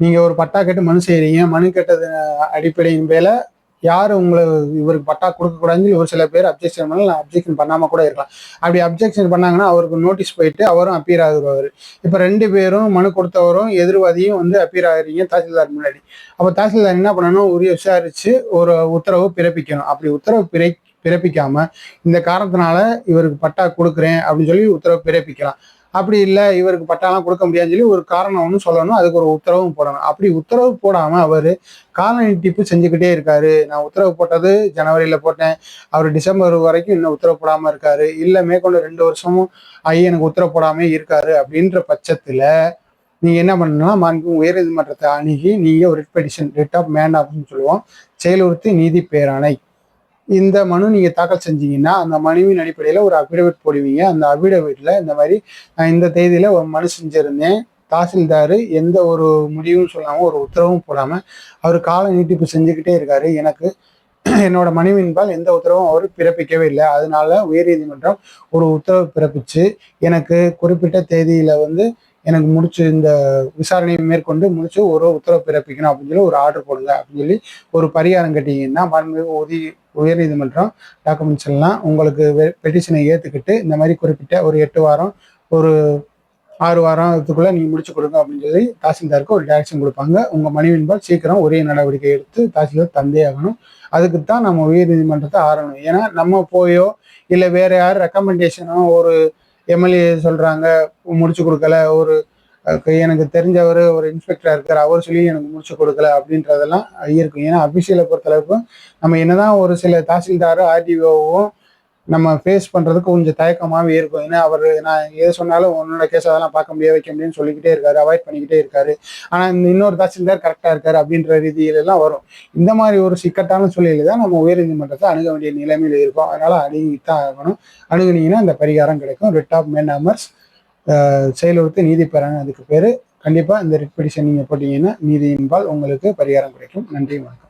நீங்கள் ஒரு பட்டா கேட்டு மனு செய்கிறீங்க மனு கேட்டது அடிப்படையின் மேலே யார் உங்களை இவருக்கு பட்டா கொடுக்கக்கூடாதுன்னு ஒரு சில பேர் அப்ஜெக்ஷன் பண்ணலாம் அப்ஜெக்ஷன் பண்ணாமல் கூட இருக்கலாம். அப்படி அப்ஜெக்ஷன் பண்ணாங்கன்னா அவருக்கு நோட்டீஸ் போயிட்டு அவரும் அப்பீர் ஆகுறவர் இப்போ ரெண்டு பேரும் மனு கொடுத்தவரும் எதிர்வாதியும் வந்து அப்பீர் ஆகுறீங்க தாசில்தார் முன்னாடி. அப்போ தாசில்தார் என்ன பண்ணணும்? உரிய விசாரிச்சு ஒரு உத்தரவு பிறப்பிக்கணும். அப்படி உத்தரவு பிறை பிறப்பிக்காம இந்த காரணத்தினால இவருக்கு பட்டா கொடுக்குறேன் அப்படின்னு சொல்லி உத்தரவு பிறப்பிக்கலாம். அப்படி இல்லை இவருக்கு பட்டாலாம் கொடுக்க முடியாதுன்னு சொல்லி ஒரு காரணம் ஒன்று சொல்லணும். அதுக்கு ஒரு உத்தரவும் போடணும். அப்படி உத்தரவு போடாம அவர் கால நீட்டிப்பு செஞ்சுக்கிட்டே இருக்காரு. நான் உத்தரவு போட்டது ஜனவரியில போட்டேன். அவர் டிசம்பர் வரைக்கும் இன்னும் உத்தரவு போடாம இருக்காரு. இல்லை மேற்கொண்டு ரெண்டு வருஷமும் ஐயா எனக்கு உத்தரவு போடாம இருக்காரு. அப்படின்ற பட்சத்தில் நீங்க என்ன பண்ணணும்னா மாண்பு உயர்நீதிமன்றத்தை அணுகி நீங்க ஒரு ரிட் பெடிஷன் ரிட் ஆஃப் மேன் அப்படின்னு சொல்லுவோம். செயலுறுத்தி நீதி பேராணை. இந்த மனு நீங்க தாக்கல் செஞ்சீங்கன்னா அந்த மனுவின் அடிப்படையில ஒரு அபிடவிட் போடுவீங்க. அந்த அபிடவிட்ல இந்த மாதிரி நான் இந்த தேதியில ஒரு மனு செஞ்சிருந்தேன். தாசில்தார் எந்த ஒரு முடிவும் சொல்லாம ஒரு உத்தரவும் போடாம அவர் கால நீட்டிப்பு செஞ்சுக்கிட்டே இருக்காரு. எனக்கு என்னோட மனுவின்பால் எந்த உத்தரவும் அவர் பிறப்பிக்கவே இல்லை. அதனால உயர்நீதிமன்றம் ஒரு உத்தரவு பிறப்பிச்சு எனக்கு குறிப்பிட்ட தேதியில வந்து எனக்கு முடிச்சு இந்த விசாரணையை மேற்கொண்டு முடிச்சு ஒரு உத்தரவு பிறப்பிக்கணும் அப்படின்னு சொல்லி ஒரு ஆர்டர் போடுங்க அப்படின்னு சொல்லி ஒரு பரிகாரம் கட்டிங்கன்னா மாண்புமிகு உதவி உயர்நீதிமன்றம் டாக்குமெண்ட்ஸ் எல்லாம் உங்களுக்கு பெட்டிஷனை ஏற்றுக்கிட்டு இந்த மாதிரி குறிப்பிட்ட ஒரு எட்டு வாரம் ஒரு ஆறு வாரத்துக்குள்ள நீங்க முடிச்சு கொடுங்க அப்படின்னு சொல்லி தாசில்தாருக்கு ஒரு டேரக்ஷன் கொடுப்பாங்க. உங்க மனைவின்பால் சீக்கிரம் ஒரே நடவடிக்கை எடுத்து தாசில்தார் தந்தே ஆகணும். அதுக்கு தான் நம்ம உயர்நீதிமன்றத்தை ஆரணும் ஏன்னா நம்ம போயோ இல்லை வேற யார் ரெக்கமெண்டேஷனோ ஒரு எம்எல்ஏ சொல்றாங்க முடிச்சு கொடுக்கல ஒரு எனக்கு தெரிஞ்சவர் ஒரு இன்ஸ்பெக்டராக இருக்கார். அவர் சொல்லி எனக்கு முடிச்சு கொடுக்கல அப்படின்றதெல்லாம் இருக்கும். ஏன்னா அபிஷியலை பொறுத்தளவுக்கு நம்ம என்னதான் ஒரு சில தாசில்தார் ஆர்டிஓவும் நம்ம ஃபேஸ் பண்ணுறதுக்கு கொஞ்சம் தயக்கமாகவே இருக்கும். ஏன்னா அவர் நான் எது சொன்னாலும் உன்னோட கேஸ் அதெல்லாம் பார்க்க முடியாது வைக்க முடியும்னு சொல்லிக்கிட்டே இருக்காரு அவாய்ட் பண்ணிக்கிட்டே இருக்காரு. ஆனால் இந்த இன்னொரு தாசில்தார் கரெக்டாக இருக்காரு அப்படின்ற ரீதியிலெல்லாம் வரும். இந்த மாதிரி ஒரு சிக்கட்டான சூழ்நிலை தான் நம்ம உயர்நீதிமன்றத்தை அணுக வேண்டிய நிலைமையில் இருக்கும். அதனால் அணுகித்தான் ஆகணும். அணுகுனீங்கன்னா இந்த பரிகாரம் கிடைக்கும். ரிட் ஆஃப் மேன் அமர்ஸ் செயலுறுத்து நீதி பெறாங்க. அதுக்கு பேர் கண்டிப்பாக இந்த ரிட் பெடிஷன் நீங்கள் போட்டிங்கன்னா நீதியின்பால் உங்களுக்கு பரிகாரம் கிடைக்கும். நன்றி வணக்கம்.